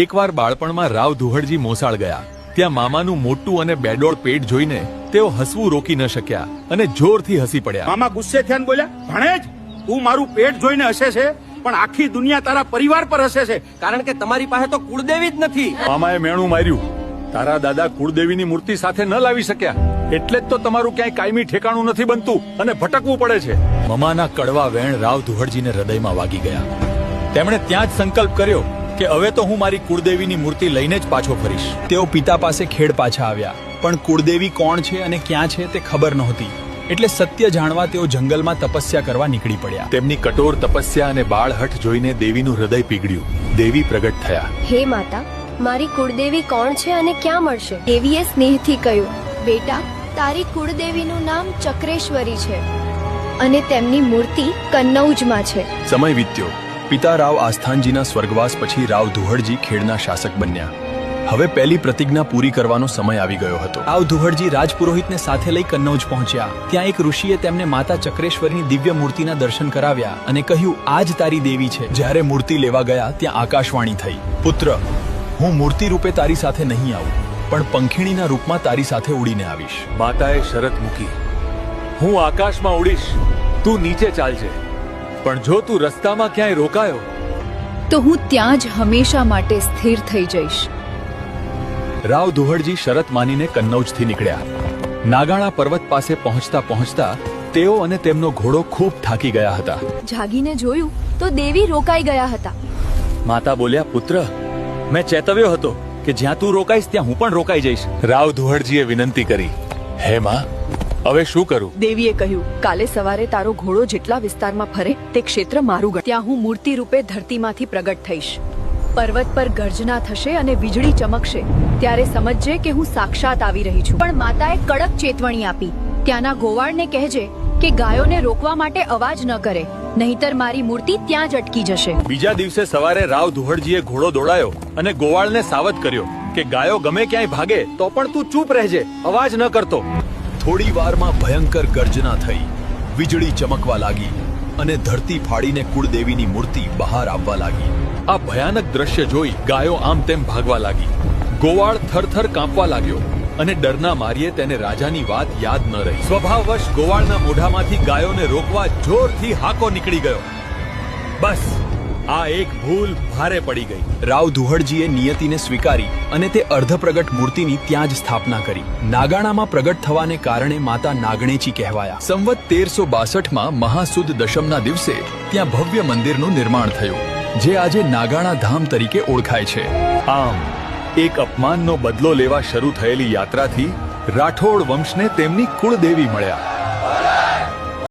એકવાર બાળપણમાં રાવ ધુહડજી મોસાળ ગયા. ત્યાં મામાનું મોટું અને બેડોળ પેટ જોઈને તેઓ હસવું રોકી ન શક્યા અને જોરથી હસી પડ્યા. મામા ગુસ્સે થયા ને બોલ્યા ભણેજ તું મારું પેટ જોઈને હસે છે પણ આખી દુનિયા તારા પરિવાર પર હસે છે. કારણ કે તમારી પાસે તો કુળદેવી જ નથી. મામાએ મેણું માર્યું. તારા દાદા કુળદેવીની મૂર્તિ સાથે ન લાવી શક્યા. એટલે જ તો તમારું ક્યાંય કાયમી ઠેકાણું નથી બનતું અને ભટકવું પડે છે. મમાના કડવા વેણ રાવ દુહડજીને હૃદયમાં વાગી ગયા. તેમણે ત્યાં જ સંકલ્પ કર્યો કે હવે તો હું મારી કુળદેવીની મૂર્તિ લઈને જ પાછો ફરીશ. તેઓ પિતા પાસે ખેડ પાછા આવ્યા. પણ કુળદેવી કોણ છે અને ક્યાં છે તે ખબર નહોતી. એટલે સત્ય જાણવા તેઓ જંગલમાં તપસ્યા કરવા નીકળી પડ્યા. તેમની કઠોર તપસ્યા અને બાળહઠ જોઈને દેવીનું હૃદય પીગળ્યું. દેવી પ્રગટ થયા. હે માતા મારી કુળદેવી કોણ છે અને ક્યાં મળશે? દેવીએ સ્નેહથી કહ્યું બેટા તારી કુળદેવીનું નામ ચક્રેશ્વરી છે અને તેમની મૂર્તિ કન્નૌજમાં છે. સમય વીત્યો. પિતા રાવ આસ્થાનજીના સ્વર્ગવાસ પછી રાવ દુહડજી ખેડના શાસક બન્યા. હવે પહેલી પ્રતિજ્ઞા પૂરી કરવાનો સમય આવી ગયો હતો. રાવ દુહડજી રાજપુરોહિતને સાથે લઈ કન્નૌજ પહોંચ્યા. ત્યાં એક ઋષિએ તેમને માતા ચક્રેશ્વરની દિવ્ય મૂર્તિના દર્શન કરાવ્યા અને કહ્યું આ જ તારી દેવી છે. જ્યારે મૂર્તિ લેવા ગયા, ત્યાં આકાશવાણી થઈ. પુત્ર, હું મૂર્તિ રૂપે તારી સાથે નહીં આવું, પણ પંખીણીના રૂપમાં તારી સાથે ઉડીને આવીશ. માતાએ શરત મૂકી. હું આકાશમાં ઉડીશ. તું નીચે ચાલજે. પણ જો તું રસ્તામાં ક્યાંય રોકાયો તો હું ત્યાં જ હંમેશા માટે સ્થિર થઈ જઈશ. રાવ દુહડજી શરત માનીને કન્નૌજથી નીકળ્યા. નાગાણા પર્વત પાસે પહોંચતા પહોંચતા તેઓ અને તેમનો ઘોડો ખૂબ થાકી ગયા હતા. જાગીને જોયું તો દેવી રોકાઈ ગયા હતા. માતા બોલ્યા પુત્ર મેં ચેતવ્યો હતો કે જ્યાં તું રોકાઈશ ત્યાં હું પણ રોકાઈ જઈશ. રાવ દુહડજીએ વિનંતી કરી હે માં હવે શું કરું? દેવીએ કહ્યું કાલે સવારે તારો ઘોડો જેટલા વિસ્તારમાં ફરે તે ક્ષેત્ર મારું ગણ. ત્યાં હું મૂર્તિ રૂપે ધરતીમાંથી પ્રગટ થઈશ. પર્વત પર ગર્જના થશે અને વીજળી ચમકશે. ત્યારે સમજજે કે હું સાક્ષાત આવી રહી છું. પણ માતાએ કડક ચેતવણી આપી. ત્યાંના ગોવાળને કહેજે કે ગાયોને રોકવા માટે અવાજ ન કરે. નહીતર મારી મૂર્તિ ત્યાં જ અટકી જશે. બીજા દિવસે સવારે રાવ દુહડજીએ ઘોડો દોડાયો અને ગોવાળને સાવધ કર્યો કે ગાયો ગમે ક્યાંય ભાગે તો પણ તું ચૂપ રહેજે અવાજ ન કરતો. થોડી વારમાં ભયંકર ગર્જના થઈ. વીજળી ચમકવા લાગી અને ધરતી ફાડીને કુળદેવીની મૂર્તિ બહાર આવવા લાગી. આ ભયાનક દ્રશ્ય જોઈ ગાયો આમ તેમ ભાગવા લાગી. ગોવાળ થરથર કાંપવા લાગ્યો અને ડરના મારીએ તેને રાજાની વાત યાદ ન રહી. સ્વભાવવશ ગોવાળના મોઢામાંથી ગાયોને રોકવા જોરથી હાકો નીકળી ગયો. બસ આ એક ભૂલ ભારે પડી ગઈ. રાવ દુહડજીએ નિયતિને સ્વીકારી અને તે અર્ધપ્રગટ મૂર્તિની ત્યાં જ સ્થાપના કરી. નાગાણામાં પ્રગટ થવાને કારણે માતા નાગણેચી કહેવાયા. સંવત તેરસો બાસઠમાં મહાસુદ દશમના દિવસે ત્યાં ભવ્ય મંદિરનું નિર્માણ થયું, જે આજે નાગાણા ધામ તરીકે ઓળખાય છે. આમ, એક અપમાનનો બદલો લેવા શરૂ થયેલી યાત્રાથી રાઠોડ વંશને તેમની કુળદેવી મળ્યા.